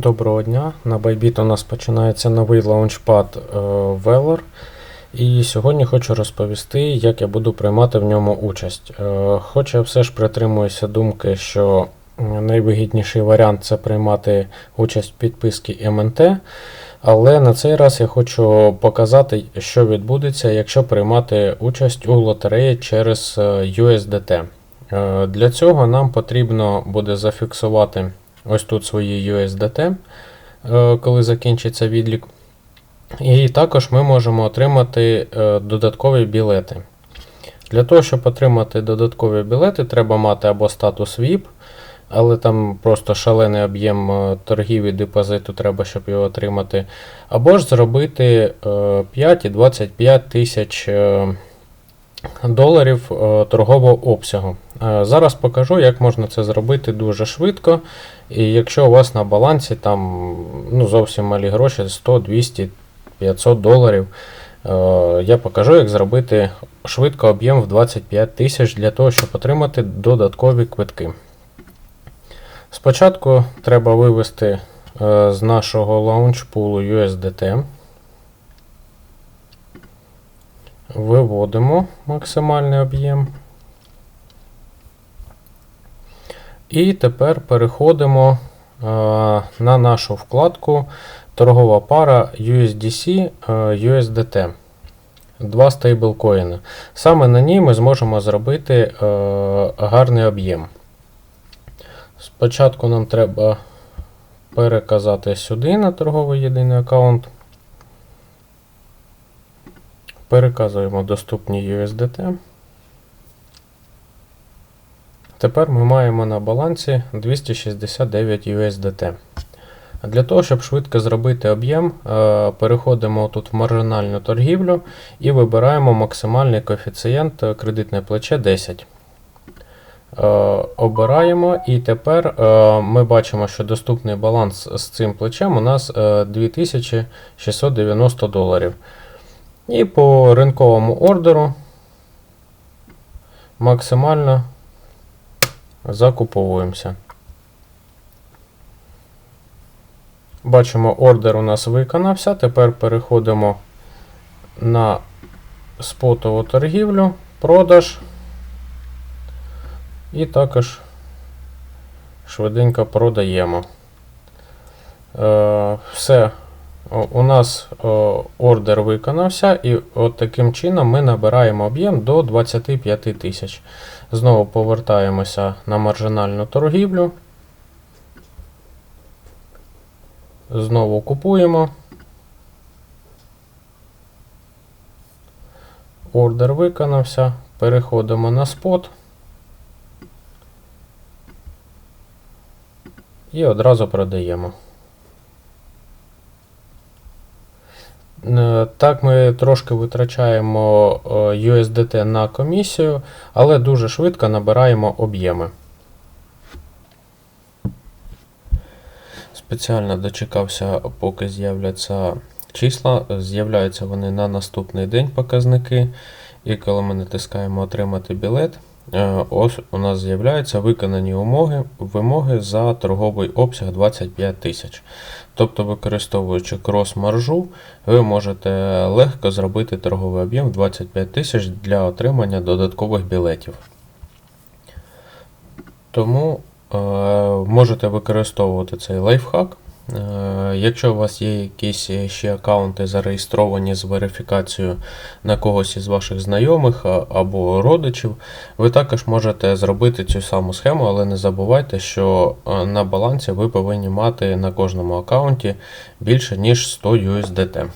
Доброго дня. На Bybit у нас починається новий лаунчпад е, Velar. І сьогодні хочу розповісти, як я буду приймати в ньому участь. Е, Хоч я все ж притримуюся думки, що найвигідніший варіант це приймати участь в підписці МНТ. Але на цей раз я хочу показати, що відбудеться, якщо приймати участь у лотереї через USDT. Е, Для цього нам потрібно буде зафіксувати ось тут свої USDT, е, коли закінчиться відлік. І також ми можемо отримати е, додаткові білети. Для того, щоб отримати додаткові білети, треба мати або статус VIP, але там просто шалений об'єм е, торгів і депозиту треба, щоб його отримати. Або ж зробити е, 5 і 25 тисяч доларів торгового обсягу. Е, Зараз покажу, як можна це зробити дуже швидко. І якщо у вас на балансі там ну, зовсім малі гроші 100, 200, 500 доларів, е, я покажу, як зробити швидко об'єм в 25 тисяч для того, щоб отримати додаткові квитки. Спочатку треба вивести е, з нашого лаунчпулу USDT. Виводимо максимальний об'єм. І тепер переходимо е, на нашу вкладку торгова пара USDC е, USDT. Два стейблкоїни. Саме на ній ми зможемо зробити е, гарний об'єм. Спочатку нам треба переказати сюди на торговий єдиний аккаунт. Переказуємо доступні USDT. Тепер ми маємо на балансі 269 USDT. Для того, щоб швидко зробити об'єм, е, переходимо тут в маржинальну торгівлю і вибираємо максимальний коефіцієнт е, кредитне плече 10. Е, Обираємо, і тепер ми бачимо, що доступний баланс з цим плечем у нас е, 2690 доларів. І по ринковому ордеру максимально закуповуємося. Бачимо, ордер у нас виконався. Тепер переходимо на спотову торгівлю, продаж. І також швиденько продаємо. Е, все. У нас ордер виконався, і от таким чином ми набираємо об'єм до 25 тисяч. Знову повертаємося на маржинальну торгівлю. Знову купуємо. Ордер виконався. Переходимо на спот. І одразу продаємо. Так, ми трошки витрачаємо е, USDT на комісію, але дуже швидко набираємо об'єми. Спеціально дочекався, поки з'являться числа. З'являються вони на наступний день показники. І коли ми натискаємо Отримати білет, е, ось у нас з'являються виконані умови, вимоги за торговий обсяг 25 тисяч. Тобто, використовуючи крос-маржу, ви можете легко зробити торговий об'єм 25 тисяч для отримання додаткових білетів. Тому е, можете використовувати цей лайфхак. Е, Якщо у вас є якісь ще аккаунти зареєстровані з верифікацією на когось із ваших знайомих або родичів, ви також можете зробити цю саму схему, але не забувайте, що е, на балансі ви повинні мати на кожному аккаунті більше ніж 100 USDT.